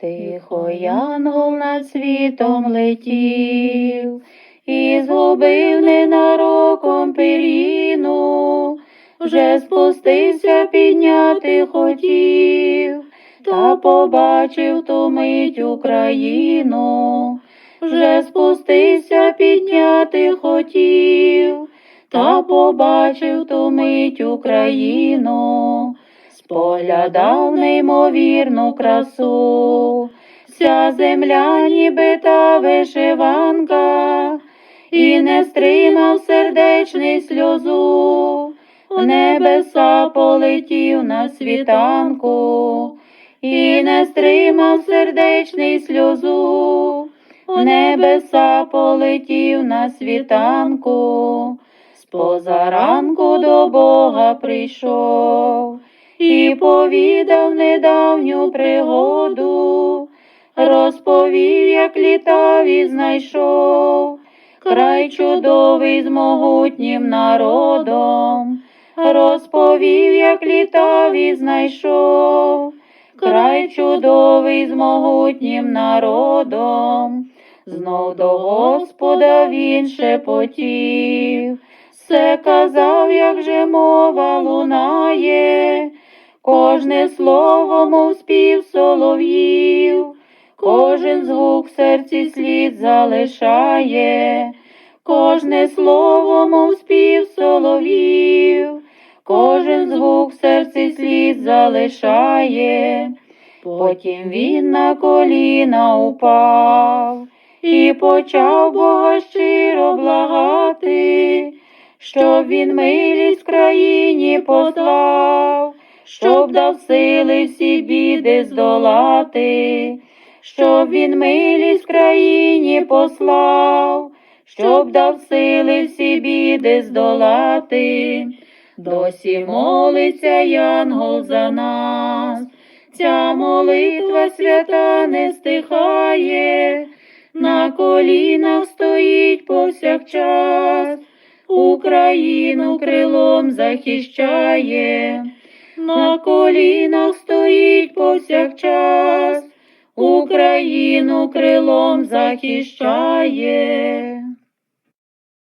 Тихо янгол над світом летів, і згубив ненароком пиріну, вже спустився підняти хотів, та побачив ту мить Україну, вже спустився підняти хотів, та побачив ту мить Україну, споглядав неймовірну красу, вся земля ніби та вишиванка, і не стримав сердечний сльозу, в небеса полетів на світанку, і не стримав сердечний сльозу, в небеса полетів на світанку, позаранку до Бога прийшов повідав недавню пригоду, розповів, як літав і знайшов край чудовий з могутнім народом, розповів, як літав і знайшов край чудовий з могутнім народом, знов до Господа він шепотів, все казав, як же мова лунає, кожне слово, мов спів солов'їв, кожен звук в серці слід залишає, кожне слово, мов спів солов'їв, кожен звук в серці слід залишає. Потім він на коліна упав і почав Бога щиро благати, щоб він милість в країні послав, щоб дав сили всі біди здолати, щоб він милість в країні послав, щоб дав сили всі біди здолати. Досі молиться Янгол за нас, ця молитва свята не стихає, на колінах стоїть повсякчас, Україну крилом захищає, на колінах стоїть повсякчас, Україну крилом захищає.